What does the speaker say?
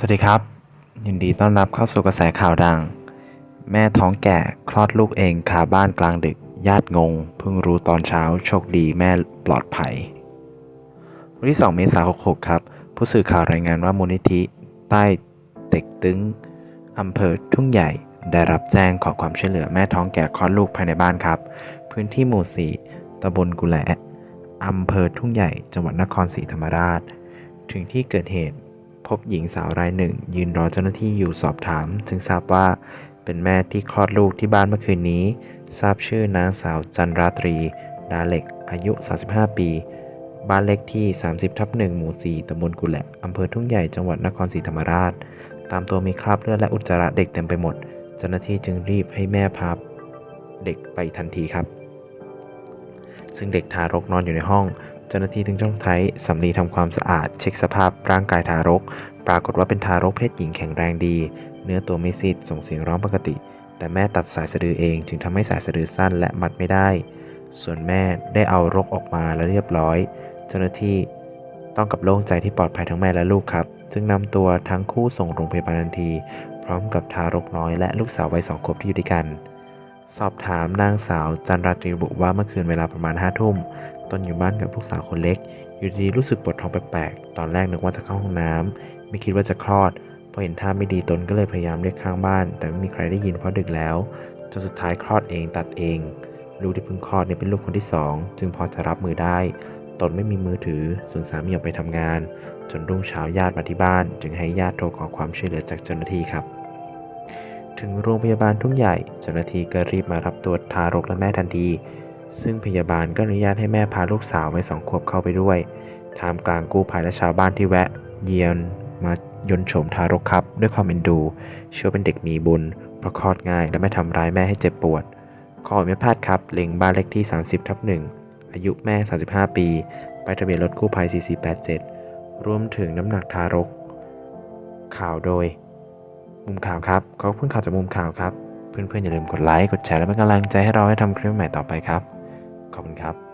สวัสดีครับ ยินดีต้อนรับเข้าสู่กระแสข่าวดัง แม่ท้องแก่คลอดลูกเองคาบ้านกลางดึก ญาติงง เพิ่งรู้ตอนเช้าโชคดีแม่ปลอดภัย วันที่ 2 เมษายน66 ครับ ผู้สื่อข่าวรายงานว่ามูลนิธิ ใต้เต็กตึงอำเภอทุ่งใหญ่ ได้รับแจ้งขอความช่วยเหลือแม่ท้องแก่คลอดลูกภายในบ้านครับ พื้นที่หมู่ 4ตำบลกุแหลอำเภอทุ่งใหญ่ จังหวัดนครศรีธรรมราช ถึงที่เกิดเหตุ พบหญิงสาวรายหนึ่ง ยืนรอเจ้าหน้าที่อยู่สอบถาม จึงทราบว่าเป็นแม่ที่คลอดลูกที่บ้านเมื่อคืนนี้ ทราบชื่อนางสาวจันราตรี ดาเล็ก อายุ 35 ปี บ้านเลขที่ 30ทับ1หมู่ 4ตำบลกุแหละอำเภอทุ่งใหญ่จังหวัดนครศรีธรรมราช ตามตัวมีคราบเลือดและอุจจาระเด็กเต็มไปหมด เจ้าหน้าที่จึงรีบให้แม่พาเด็กไปทันทีครับ ซึ่งเด็กทารกนอนอยู่ในห้อง เจ้าหน้าที่จึงต้องใช้สำลีทำความสะอาด เช็คสภาพร่างกายทารก ปรากฏว่าเป็นทารกเพศหญิงแข็งแรงดี เนื้อตัวไม่ซีดส่งเสียงร้องปกติ แต่แม่ตัดสายสะดือเองจึงทำให้สายสะดือสั้นและมัดไม่ได้ ส่วนแม่ได้เอารกออกมาแล้วเรียบร้อย เจ้าหน้าที่ต้องกับโล่งใจที่ปลอดภัยทั้งแม่และลูกครับ จึงนำตัวทั้งคู่ส่งโรงพยาบาลทันที พร้อมกับทารกน้อยและลูกสาววัยสองขวบที่อยู่ด้วยกันสอบถามนางสาวจันราตรีบุว่าเมื่อคืนเวลาประมาณห้าทุ่ม ตนอยู่บ้านกับลูกสาวคนเล็ก อยู่ดีรู้สึกปวดท้องแปลกๆ ตอนแรกนึกว่าจะเข้าห้องน้ำไม่คิดว่าจะคลอด พอเห็นท่าไม่ดีตนก็เลยพยายามเรียกข้างบ้าน แต่ไม่มีใครได้ยินเพราะดึกแล้ว จนสุดท้ายคลอดเองตัดเอง ลูกที่เพิ่งคลอดเนี่ยเป็นลูกคนที่สองจึงพอจะรับมือได้ ตนไม่มีมือถือ ส่วนสามีออกไปทำงาน จนรุ่งเช้าญาติมาที่บ้าน จึงให้ญาติโทรขอความช่วยเหลือจากเจ้าหน้าที่ครับถึงโรงพยาบาลทุ่งใหญ่ เจ้าหน้าที่ก็รีบมารับตัวทารกและแม่ทันที ซึ่งพยาบาลก็อนุญาตให้แม่พาลูกสาววัยสองขวบเข้าไปด้วยท่ามกลางกู้ภัยและชาวบ้านที่แวะ เยียนมายนโฉมทารกครับ ด้วยความเอ็นดู เชื่อเป็นเด็กมีบุญเพราะคลอดง่ายและไม่ทำร้ายแม่ให้เจ็บปวด ขอไม่พลาดครับ เล็งบ้านเลขที่ 30ทับ1อายุแม่ 35 ปี ไปทะเบียนรถกู้ภัย 4487 รวมถึงน้ำหนักทารก ข่าวโดย มุมข่าวครับ ขอบคุณข่าวจากมุมข่าวครับ เพื่อนๆอย่าลืมกดไลค์ กดแชร์และเป็นกำลังใจให้เราให้ทำคลิปใหม่ต่อไปครับ ขอบคุณครับ